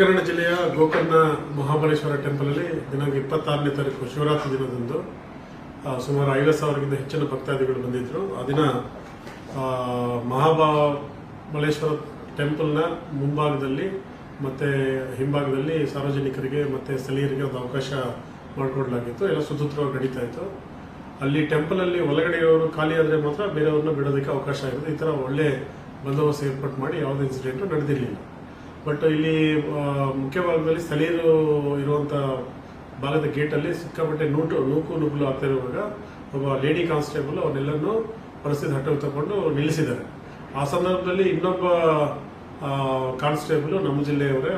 ಕನ್ನಡ ಜಿಲ್ಲೆಯ ಗೋಕರ್ಣ ಮಹಾಬಲೇಶ್ವರ ಟೆಂಪಲಲ್ಲಿ ದಿನಾಂಕ ಇಪ್ಪತ್ತಾರನೇ ತಾರೀಕು ಶಿವರಾತ್ರಿ ದಿನದಂದು ಸುಮಾರು ಐದು ಸಾವಿರಕ್ಕಿಂತ ಹೆಚ್ಚಿನ ಭಕ್ತಾದಿಗಳು ಬಂದಿದ್ದರು ಆ ದಿನ ಮಹಾಬಲೇಶ್ವರ ಟೆಂಪಲ್ನ ಮುಂಭಾಗದಲ್ಲಿ ಮತ್ತೆ ಹಿಂಭಾಗದಲ್ಲಿ ಸಾರ್ವಜನಿಕರಿಗೆ ಮತ್ತೆ ಸ್ಥಳೀಯರಿಗೆ ಒಂದು ಅವಕಾಶ ಮಾಡಿಕೊಡ್ಲಾಗಿತ್ತು. ಎಲ್ಲ ಸುಸೂತ್ರವಾಗಿ ನಡೀತಾ ಇತ್ತು. ಅಲ್ಲಿ ಟೆಂಪಲ್ ಅಲ್ಲಿ ಒಳಗಡೆಯವರು ಖಾಲಿ ಆದರೆ ಮಾತ್ರ ಬೇರೆಯವ್ರನ್ನ ಬಿಡೋದಕ್ಕೆ ಅವಕಾಶ ಇರುತ್ತೆ. ಈ ಥರ ಒಳ್ಳೆ ಬಂದೋಬಸ್ತ್ ಏರ್ಪಾಟ್ ಮಾಡಿ ಯಾವುದೇ ಇನ್ಸಿಡೆಂಟು ನಡೆದಿರಲಿಲ್ಲ. ಬಟ್ ಇಲ್ಲಿ ಮುಖ್ಯ ಭಾಗದಲ್ಲಿ ಸ್ಥಳೀಯರು ಇರುವಂಥ ಭಾಗದ ಗೇಟಲ್ಲಿ ಸಿಕ್ಕಾಪಟ್ಟೆ ನೂಟು, ನೂಕು ನುಗ್ಗಲು ಆಗ್ತಾ ಒಬ್ಬ ಲೇಡಿ ಕಾನ್ಸ್ಟೇಬಲ್ ಅವನ್ನೆಲ್ಲನೂ ಪರಿಸ್ಥಿತಿ ಹಟ್ಟು ತಗೊಂಡು ನಿಲ್ಲಿಸಿದ್ದಾರೆ. ಆ ಸಂದರ್ಭದಲ್ಲಿ ಇನ್ನೊಬ್ಬ ಕಾನ್ಸ್ಟೇಬಲ್ ನಮ್ಮ ಜಿಲ್ಲೆಯವರೇ,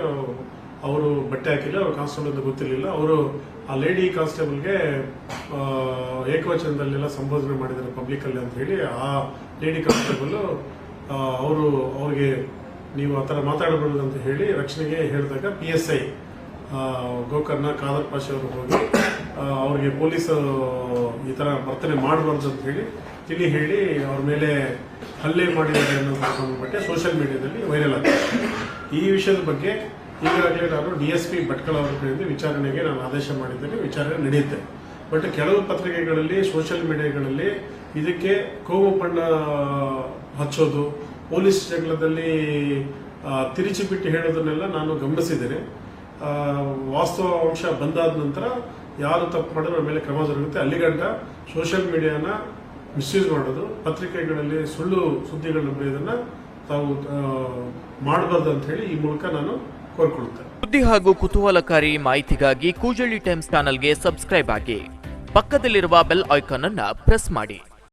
ಅವರು ಬಟ್ಟೆ ಹಾಕಿಲ್ಲ, ಅವ್ರು ಕಾನ್ಸ್ಟೇಬಲ್ ಅಂತ ಗೊತ್ತಿರಲಿಲ್ಲ. ಅವರು ಆ ಲೇಡಿ ಕಾನ್ಸ್ಟೇಬಲ್ಗೆ ಏಕವಚನದಲ್ಲೆಲ್ಲ ಸಂಬೋಧನೆ ಮಾಡಿದ್ದಾರೆ ಪಬ್ಲಿಕಲ್ಲಿ ಅಂತ ಹೇಳಿ ಆ ಲೇಡಿ ಕಾನ್ಸ್ಟೇಬಲ್ ಅವರು ಅವ್ರಿಗೆ ನೀವು ಆ ಥರ ಮಾತಾಡಬಾರ್ದು ಅಂತ ಹೇಳಿ ರಕ್ಷಣೆಗೆ ಹೇಳಿದಾಗ P S I Gokarna Khadar Pasha ಅವರು ಹೋಗಿ ಅವ್ರಿಗೆ ಪೊಲೀಸ್ ಈ ಥರ ವರ್ತನೆ ಮಾಡಬಾರ್ದು ಅಂತ ಹೇಳಿ ತಿಳಿ ಹೇಳಿ ಅವ್ರ ಮೇಲೆ ಹಲ್ಲೆ ಮಾಡಿದ್ದಾರೆ ಅನ್ನೋದ್ರ ಸಂಬಂಧಪಟ್ಟೆ ಸೋಷಿಯಲ್ ಮೀಡಿಯಾದಲ್ಲಿ ವೈರಲ್ ಆಗಿದೆ. ಈ ವಿಷಯದ ಬಗ್ಗೆ ಈಗಾಗಲೇ ನಾನು ಡಿ ಎಸ್ ಪಿ ಭಟ್ಕಳ ಅವರ ಕಡೆಯಿಂದ ವಿಚಾರಣೆಗೆ ನಾನು ಆದೇಶ ಮಾಡಿದ್ದೇನೆ, ವಿಚಾರಣೆ ನಡೆಯುತ್ತೆ. ಬಟ್ ಕೆಲವು ಪತ್ರಿಕೆಗಳಲ್ಲಿ ಸೋಷಿಯಲ್ ಮೀಡಿಯಾಗಳಲ್ಲಿ ಇದಕ್ಕೆ ಕೋಮು ಬಣ್ಣ ಹಚ್ಚೋದು ಪೊಲೀಸ್ ಜಗಳದಲ್ಲಿ ತಿರುಚಿ ಬಿಟ್ಟು ಹೇಳೋದನ್ನೆಲ್ಲ ನಾನು ಗಮನಿಸಿದ್ದೇನೆ. ವಾಸ್ತವ ಅಂಶ ಬಂದಾದ ನಂತರ ಯಾರು ತಪ್ಪು ಮಾಡಿದ್ರೆ ಮೇಲೆ ಕ್ರಮ ಜರುಗುತ್ತೆ. ಅಲ್ಲಿಗಂಟ ಸೋಷಿಯಲ್ ಮೀಡಿಯಾನ ಮಿಸ್ಯೂಸ್ ಮಾಡೋದು, ಪತ್ರಿಕೆಗಳಲ್ಲಿ ಸುಳ್ಳು ಸುದ್ದಿಗಳನ್ನ ಬರೆಯೋದನ್ನ ತಾವು ಮಾಡಬಾರ್ದು ಅಂತ ಹೇಳಿ ಈ ಮೂಲಕ ನಾನು ಕೋರ್ಕೊಳ್ಳುತ್ತೇನೆ ಸುದ್ದಿ ಹಾಗೂ ಕುತೂಹಲಕಾರಿ ಮಾಹಿತಿಗಾಗಿ ಕೂಜಳ್ಳಿ ಟೈಮ್ಸ್ ಚಾನಲ್ಗೆ ಸಬ್ಸ್ಕ್ರೈಬ್ ಆಗಿ. ಪಕ್ಕದಲ್ಲಿರುವ ಬೆಲ್ ಐಕಾನ್ ಅನ್ನ ಪ್ರೆಸ್ ಮಾಡಿ.